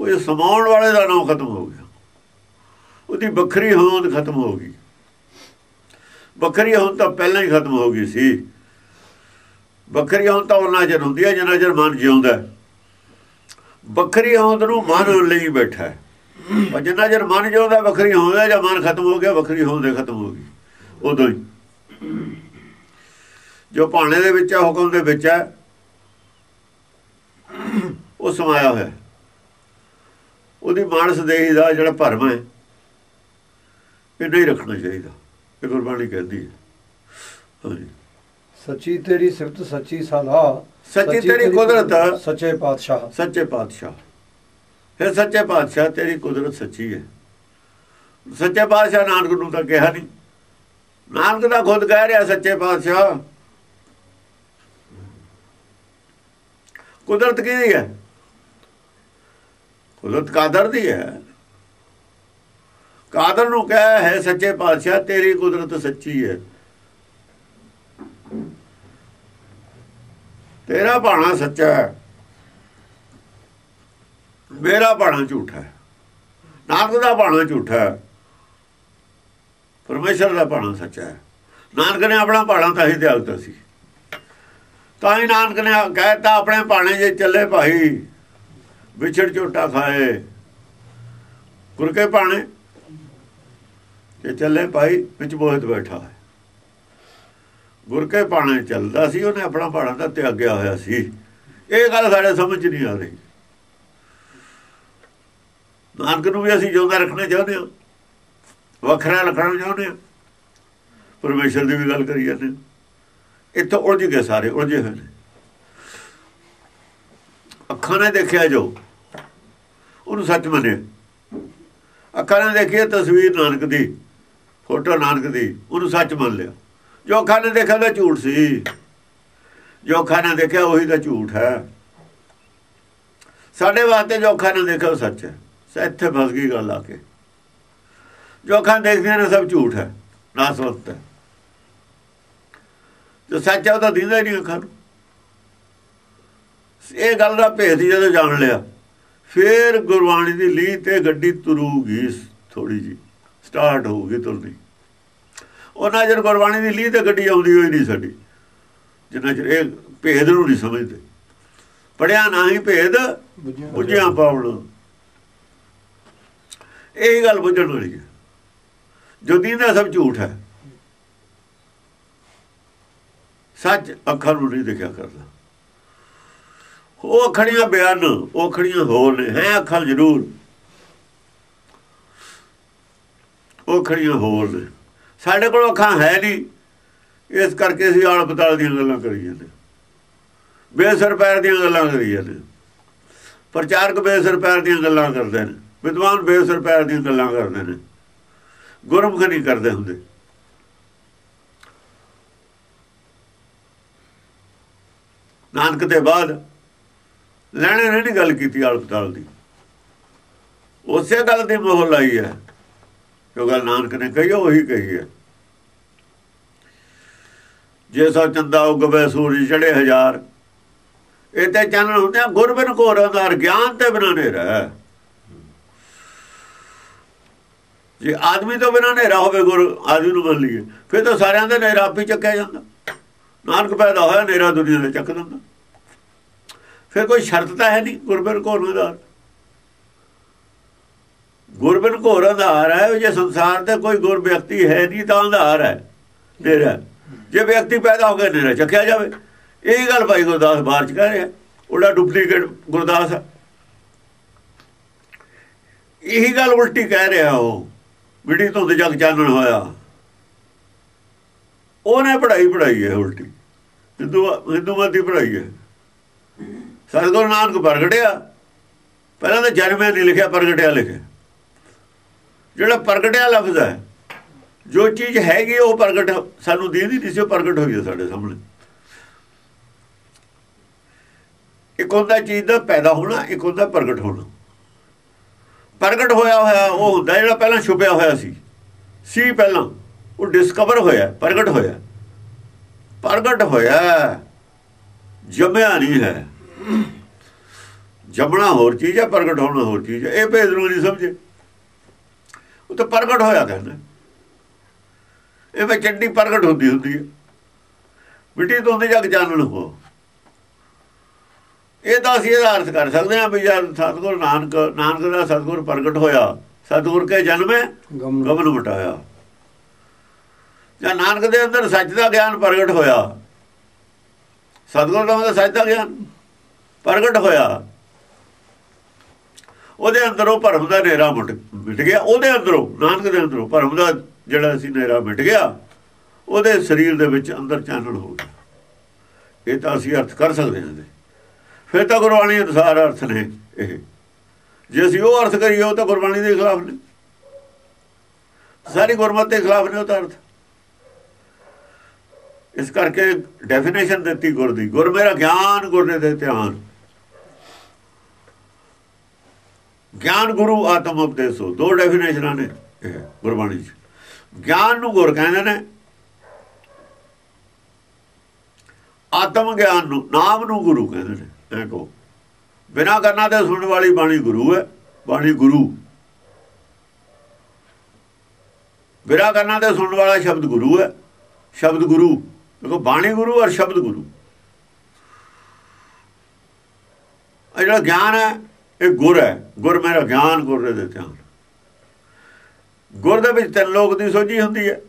ਉਹ ਸਮਾਉਣ ਵਾਲੇ ਦਾ ਨਾਮ ਖਤਮ ਹੋ ਗਿਆ। ਉਹਦੀ ਵੱਖਰੀ ਹੋਂਦ ਖਤਮ ਹੋ ਗਈ। ਵੱਖਰੀ ਹੋਂਦ ਤਾਂ ਪਹਿਲਾਂ ਹੀ ਖਤਮ ਹੋ ਗਈ ਸੀ। ਵੱਖਰੀ ਹੋਂਦ ਤਾਂ ਉਹਨਾਂ ਜਰ ਹੁੰਦੀ ਹੈ, ਜਿੰਨਾ ਜਰ ਮਨ ਜਿਉਂਦਾ ਵੱਖਰੀ ਹੋਂਦ ਨੂੰ ਮਨ ਲਈ ਬੈਠਾ ਹੈ। ਪਰ ਜਿੰਨਾ ਜਰ ਮਨ ਜਿਉਂਦਾ, ਵੱਖਰੀ ਹੋਂਦ ਜਾਂ ਮਨ ਖਤਮ ਹੋ ਗਿਆ, ਵੱਖਰੀ ਹੋਂਦ ਖਤਮ ਹੋ ਗਈ। ਉਦੋਂ ਹੀ। ਜੋ ਭਾਣੇ ਦੇ ਵਿੱਚ ਹੈ, ਹੁਕਮ ਦੇ ਵਿੱਚ ਹੈ, ਉਹ ਸਮਾਇਆ ਹੋਇਆ ਉਹਦੀ ਮਾਨਸ ਦੇਹੀ ਦਾ ਜਿਹੜਾ ਭਰਮ ਹੈ ਇਹ ਨਹੀਂ ਰੱਖਣਾ ਚਾਹੀਦਾ। ਇਹ ਗੁਰਬਾਣੀ ਕਹਿੰਦੀ ਹੈ। ਸੱਚੀ ਤੇਰੀ ਸਿਫਤ ਸੱਚੀ ਸਲਾਹ ਸੱਚੀ ਤੇਰੀ ਕੁਦਰਤ ਸੱਚੇ ਪਾਤਸ਼ਾਹ। ਸੱਚੇ ਪਾਤਸ਼ਾਹ। ਫਿਰ ਸੱਚੇ ਪਾਤਸ਼ਾਹ ਤੇਰੀ ਕੁਦਰਤ ਸੱਚੀ ਹੈ। ਸੱਚੇ ਪਾਤਸ਼ਾਹ ਨਾਨਕ ਨੂੰ ਤਾਂ ਕਿਹਾ ਨਹੀਂ ਨਾਨਕ ਦਾ ਖੁਦ ਕਹਿ ਰਿਹਾ ਸੱਚੇ ਪਾਤਸ਼ਾਹ। ਕੁਦਰਤ ਕਿਹਦੀ ਹੈ? ਕੁਦਰਤ ਕਾਦਰ ਦੀ ਹੈ। ਕਾਦਰ ਨੂੰ ਕਹਿ ਹੈ ਸੱਚੇ ਪਾਤਸ਼ਾਹ, ਤੇਰੀ ਕੁਦਰਤ ਸੱਚੀ ਹੈ। ਤੇਰਾ ਬਾਣਾ ਸੱਚਾ ਹੈ। ਮੇਰਾ ਬਾਣਾ ਝੂਠਾ ਹੈ। ਨਾਨਕ ਦਾ ਬਾਣਾ ਝੂਠਾ ਹੈ। ਪਰਮੇਸ਼ਰ ਦਾ ਬਾਣਾ ਸੱਚਾ ਹੈ। ਨਾਨਕ ਨੇ ਆਪਣਾ ਬਾਣਾ ਤਾਂ ਹੀ ਦਿਆਲਤਾ ਸੀ। ਤਾਂ ਹੀ ਨਾਨਕ ਨੇ ਕਹਿਤਾ ਆਪਣੇ ਬਾਣੇ ਜੇ ਚੱਲੇ ਭਾਈ ਵਿਛੜ ਝੋਟਾ ਖਾਏ। ਗੁਰਕੇ ਪਾਣੇ ਤੇ ਚੱਲੇ ਭਾਈ ਵਿੱਚ ਬੋਹਤ ਬੈਠਾ ਹੈ। ਗੁਰ ਕੇ ਚੱਲਦਾ ਸੀ, ਉਹਨੇ ਆਪਣਾ ਬਾਣਾ ਦਾ ਤਿਆਗਿਆ ਹੋਇਆ ਸੀ। ਇਹ ਗੱਲ ਸਾਡੇ ਸਮਝ ਨਹੀਂ ਆ ਰਹੀ। ਨਾਨਕ ਨੂੰ ਵੀ ਅਸੀਂ ਜਿਉਂਦਾ ਰੱਖਣਾ ਚਾਹੁੰਦੇ ਹਾਂ। ਵੱਖਰਾ ਰੱਖਣਾ ਚਾਹੁੰਦੇ ਹਾਂ। ਪਰਮੇਸ਼ਰ ਦੀ ਵੀ ਗੱਲ ਕਰੀ ਜਾਂਦੇ ਇੱਥੋਂ ਉਲਝ ਗਏ ਸਾਰੇ, ਉਲਝੇ ਹੋਏ ਨੇ। ਅੱਖਾਂ ਨੇ ਦੇਖਿਆ ਜੋ ਉਹਨੂੰ ਸੱਚ ਮੰਨਿਆ। ਅੱਖਾਂ ਨੇ ਦੇਖੀ ਤਸਵੀਰ ਨਾਨਕ ਦੀ, ਫੋਟੋ ਨਾਨਕ ਦੀ, ਉਹਨੂੰ ਸੱਚ ਮੰਨ ਲਿਆ। ਜੋ ਅੱਖਾਂ ਨੇ ਦੇਖਿਆ ਉਹ ਝੂਠ ਸੀ। ਜੋ ਅੱਖਾਂ ਨੇ ਦੇਖਿਆ ਉਹੀ ਤਾਂ ਝੂਠ ਹੈ। ਸਾਡੇ ਵਾਸਤੇ ਜੋ ਅੱਖਾਂ ਨੇ ਦੇਖਿਆ ਉਹ ਸੱਚ ਹੈ। ਇੱਥੇ ਫਸ ਗਈ ਗੱਲ ਆ ਕੇ। ਜੋ ਅੱਖਾਂ ਦੇਖਦੀਆਂ ਨੇ ਸਭ ਝੂਠ ਹੈ। ਨਾ ਸਵਤ ਹੈ। ਜੋ ਸੱਚ ਹੈ ਉਹ ਤਾਂ ਦਿੰਦਾ ਨਹੀਂ ਅੱਖਾਂ ਨੂੰ। ਇਹ ਗੱਲ ਦਾ ਭੇਦ ਜਦੋਂ ਜਾਣ ਲਿਆ। ਫੇਰ ਗੁਰਬਾਣੀ ਦੀ ਲੀ ਤੇ ਗੱਡੀ ਤੁਰੂਗੀ ਥੋੜੀ ਜੀ ਸਟਾਰਟ ਹੋਊਗੀ ਤੁਰਨੀ। ਉਹਨਾਂ ਜਰ ਗੁਰਬਾਣੀ ਦੀ ਲੀ ਤੇ ਗੱਡੀ ਆਉਂਦੀ ਹੋਈ ਨਹੀਂ ਸਾਡੀ। ਜਿੰਨਾ ਚਿਰ ਇਹ ਭੇਦ ਨੂੰ ਨਹੀਂ ਸਮਝਦੇ। ਪੜਿਆ ਨਹੀਂ ਭੇਦ ਬੁੱਝਿਆ ਪਾਵਣ। ਇਹ ਗੱਲ ਬੁੱਝਣ ਵਾਲੀ ਹੈ। ਜੋ ਦੀਨਾ ਸਭ ਝੂਠ ਹੈ। ਸੱਚ ਅੱਖਾਂ ਨੂੰ ਨਹੀਂ ਦਿਖਿਆ ਕਰਦਾ। ਉਹ ਅੱਖੜੀਆਂ ਬਿਆਨ ਉਹ ਅੱਖੜੀਆਂ ਹੋਰ ਨੇ ਹੈ ਅੱਖਾਂ ਜ਼ਰੂਰ। ਉਹ ਅੱਖੜੀਆਂ ਹੋਰ ਨੇ ਸਾਡੇ ਕੋਲ ਅੱਖਾਂ ਹੈ ਨਹੀਂ। ਇਸ ਕਰਕੇ ਅਸੀਂ ਆਲ ਪਤਾਲ ਦੀਆਂ ਗੱਲਾਂ ਕਰੀ ਜਾਂਦੇ। ਬੇਸਰ ਪੈਰ ਦੀਆਂ ਗੱਲਾਂ ਕਰੀ ਜਾਂਦੇ। ਪ੍ਰਚਾਰਕ ਬੇਸਰ ਪੈਰ ਦੀਆਂ ਗੱਲਾਂ ਕਰਦੇ ਨੇ। ਵਿਦਵਾਨ ਬੇਸਰ ਪੈਰ ਦੀਆਂ ਗੱਲਾਂ ਕਰਦੇ ਨੇ। ਗੁਰਮੁਖ ਨਹੀਂ ਕਰਦੇ ਹੁੰਦੇ। ਨਾਨਕ ਦੇ ਬਾਅਦ ਲੈਣੇ ਨੇ ਨਹੀਂ ਗੱਲ ਕੀਤੀ ਆਲਪਤਾਲ ਦੀ। ਉਸੇ ਗੱਲ ਦੀ ਮੋਹ ਲਾਈ ਹੈ। ਜੋ ਗੱਲ ਨਾਨਕ ਨੇ ਕਹੀ ਉਹੀ ਕਹੀ ਹੈ। ਜੇ ਸੋ ਚੰਦਾ ਉਗਵੇ ਸੂਰਜ ਚੜੇ ਹਜ਼ਾਰ, ਇਹ ਤੇ ਚਾਨਣ ਹੁੰਦੇ ਆ, ਗੁਰਬਨ ਕੋ ਰੰਦਾਰ ਗਿਆਨ ਤੇ ਬਿਨਾ ਨੇਰਾ ਜੇ ਆਦਮੀ ਤੋਂ ਬਿਨਾਂ ਨੇਰਾ ਹੋਵੇ, ਗੁਰ ਆਦਮੀ ਨੂੰ ਮੰਨ ਲਈਏ, ਫਿਰ ਤਾਂ ਸਾਰਿਆਂ ਦਾ ਨੇਰਾ ਆਪੀ ਚੱਕਿਆ ਜਾਂਦਾ। ਨਾਨਕ ਪੈਦਾ ਹੋਇਆ ਨੇਰਾ ਦੁਨੀਆ ਦੇ ਚੱਕ ਦਿੰਦਾ। ਫਿਰ ਕੋਈ ਸ਼ਰਤ ਤਾਂ ਹੈ ਨਹੀਂ ਗੁਰਬਿਨ ਕੋ ਰੰਦਾਰ ਗੁਰਬਿਨ ਕੋ ਰੰਦਾਰ ਹੈ, ਜੇ ਸੰਸਾਰ ਤੇ ਕੋਈ ਗੁਰ ਵਿਅਕਤੀ ਹੈ ਨਹੀਂ ਤਾਂ ਅੰਧਾਰ ਹੈ ਨੇਰਾ ਜੇ ਵਿਅਕਤੀ ਪੈਦਾ ਹੋ ਗਿਆ ਨੇਰਾ ਚੱਕਿਆ ਜਾਵੇ। ਇਹ ਗੱਲ ਭਾਈ ਗੁਰਦਾਸ ਬਾਹਰ ਚ ਕਹਿ ਰਿਹਾ। ਉਹਦਾ ਡੁਪਲੀਕੇਟ ਗੁਰਦਾਸ ਹੈ। ਇਹੀ ਗੱਲ ਉਲਟੀ ਕਹਿ ਰਿਹਾ ਉਹ ਮਿੱਟੀ ਤੋਂ ਜਗ ਚਾਨਣ ਹੋਇਆ। ਉਹਨੇ ਪੜਾਈ ਪੜਾਈ ਹੈ ਉਲਟੀ। ਹਿੰਦੂ ਹਿੰਦੂਵਾਦੀ ਪੜਾਈ ਹੈ। ਸਤਿਗੁਰੂ ਨਾਨਕ ਪ੍ਰਗਟਿਆ। ਪਹਿਲਾਂ ਤਾਂ ਜਨਮੇ ਨਹੀਂ ਲਿਖਿਆ, ਪ੍ਰਗਟਿਆ ਲਿਖਿਆ ਜਿਹੜਾ ਪ੍ਰਗਟਿਆ ਲਫ਼ਜ਼ ਹੈ, ਜੋ ਚੀਜ਼ ਹੈਗੀ ਉਹ ਪ੍ਰਗਟ ਸਾਨੂੰ ਦੀਦੀ ਨਹੀਂ ਸੀ ਪ੍ਰਗਟ ਹੋਈ ਹੈ ਸਾਡੇ ਸਾਹਮਣੇ। ਇੱਕ ਹੁੰਦਾ ਚੀਜ਼ ਦਾ ਪੈਦਾ ਹੋਣਾ, ਇੱਕ ਹੁੰਦਾ ਪ੍ਰਗਟ ਹੋਣਾ। ਪ੍ਰਗਟ ਹੋਇਆ ਹੋਇਆ ਉਹ ਹੁੰਦਾ, ਜਿਹੜਾ ਪਹਿਲਾਂ ਛੁਪਿਆ ਹੋਇਆ ਸੀ। ਸੀ ਪਹਿਲਾਂ, ਉਹ ਡਿਸਕਵਰ ਹੋਇਆ, ਪ੍ਰਗਟ ਹੋਇਆ। ਪ੍ਰਗਟ ਹੋਇਆ, ਜਮਿਆ ਨਹੀਂ ਹੈ। ਜੰਮਣਾ ਹੋਰ ਚੀਜ਼ ਹੈ ਪ੍ਰਗਟ ਹੋਣਾ ਹੋਰ ਚੀਜ਼ ਹੈ। ਇਹ ਭੇਦ ਨੂੰ ਨਹੀਂ ਸਮਝੇ। ਉਹ ਤਾਂ ਪ੍ਰਗਟ ਹੋਇਆ ਕਹਿੰਦਾ। ਇਹ ਵਿੱਚ ਚੰਡੀ ਪ੍ਰਗਟ ਹੁੰਦੀ ਹੁੰਦੀ ਹੈ। ਮਿੱਟੀ ਤੋਂ ਹੁੰਦੀ ਜਗ ਜਾਣਨ ਹੋ। ਇਹ ਤਾਂ ਅਸੀਂ ਇਹਦਾ ਅਰਥ ਕਰ ਸਕਦੇ ਹਾਂ ਵੀ ਜਦ ਸਤਿਗੁਰ ਨਾਨਕ ਨਾਨਕ ਦਾ ਸਤਿਗੁਰ ਪ੍ਰਗਟ ਹੋਇਆ ਸਤਿਗੁਰ ਕੇ ਜਨਮੇ ਗਮਨ। ਮਟਾਇਆ। ਜਾਂ ਨਾਨਕ ਦੇ ਅੰਦਰ ਸੱਚ ਦਾ ਗਿਆਨ ਪ੍ਰਗਟ ਹੋਇਆ। ਸਤਿਗੁਰ ਦਾ ਸੱਚ ਦਾ ਗਿਆਨ ਪ੍ਰਗਟ ਹੋਇਆ। ਉਹਦੇ ਅੰਦਰੋਂ ਭਰਮ ਦਾ ਹਨੇਰਾ ਮਿਟ ਮਿਟ ਗਿਆ। ਉਹਦੇ ਅੰਦਰੋਂ, ਨਾਨਕ ਦੇ ਅੰਦਰੋਂ ਭਰਮ ਦਾ ਜਿਹੜਾ ਸੀ ਹਨੇਰਾ ਮਿਟ ਗਿਆ, ਉਹਦੇ ਸਰੀਰ ਦੇ ਵਿੱਚ ਅੰਦਰ ਚਾਨਣ ਹੋ ਗਿਆ। ਇਹ ਤਾਂ ਅਸੀਂ ਅਰਥ ਕਰ ਸਕਦੇ ਹਾਂ ਫਿਰ ਤਾਂ ਗੁਰਬਾਣੀ ਅਨੁਸਾਰ ਅਰਥ ਨੇ ਇਹ। ਜੇ ਅਸੀਂ ਉਹ ਅਰਥ ਕਰੀਏ, ਉਹ ਤਾਂ ਗੁਰਬਾਣੀ ਦੇ ਖਿਲਾਫ ਨੇ। ਸਾਰੀ ਗੁਰਮਤਿ ਦੇ ਖਿਲਾਫ ਨੇ ਉਹ ਤਾਂ ਅਰਥ। ਇਸ ਕਰਕੇ ਡੈਫੀਨੇਸ਼ਨ ਦਿੱਤੀ ਗੁਰ ਦੀ। ਗੁਰ ਮੇਰਾ ਗਿਆਨ, ਗੁਰ ਨੇ ਦੇ ਧਿਆਨ ਗਿਆਨ ਗੁਰੂ ਆਤਮ ਉਪਦੇਸੋ, ਦੋ ਡੈਫੀਨੇਸ਼ਨਾਂ ਨੇ ਇਹ ਗੁਰਬਾਣੀ 'ਚ। ਗਿਆਨ ਨੂੰ ਗੁਰ ਕਹਿੰਦੇ ਨੇ, ਆਤਮ ਗਿਆਨ ਨੂੰ, ਨਾਮ ਨੂੰ ਗੁਰੂ ਕਹਿੰਦੇ ਨੇ ਇਹ ਕੋ ਬਿਨਾ ਕਰਨਾ ਤੇ ਸੁਣਨ ਵਾਲੀ ਬਾਣੀ ਗੁਰੂ ਹੈ, ਬਾਣੀ ਗੁਰੂ। ਬਿਨਾ ਕਰਨਾ ਤੇ ਸੁਣਨ ਵਾਲਾ ਸ਼ਬਦ ਗੁਰੂ ਹੈ, ਸ਼ਬਦ ਗੁਰੂ। ਦੇਖੋ, ਬਾਣੀ ਗੁਰੂ ਔਰ ਸ਼ਬਦ ਗੁਰੂ। ਇਹ ਜਿਹੜਾ ਗਿਆਨ ਹੈ ਇਹ ਗੁਰ ਹੈ, ਗੁਰ ਮੇਰਾ ਗਿਆਨ ਗੁਰ ਦੇ ਧਿਆਨ ਗੁਰ ਦੇ ਵਿੱਚ ਤਿੰਨ ਲੋਕ ਦੀ ਸੋਝੀ ਹੁੰਦੀ ਹੈ।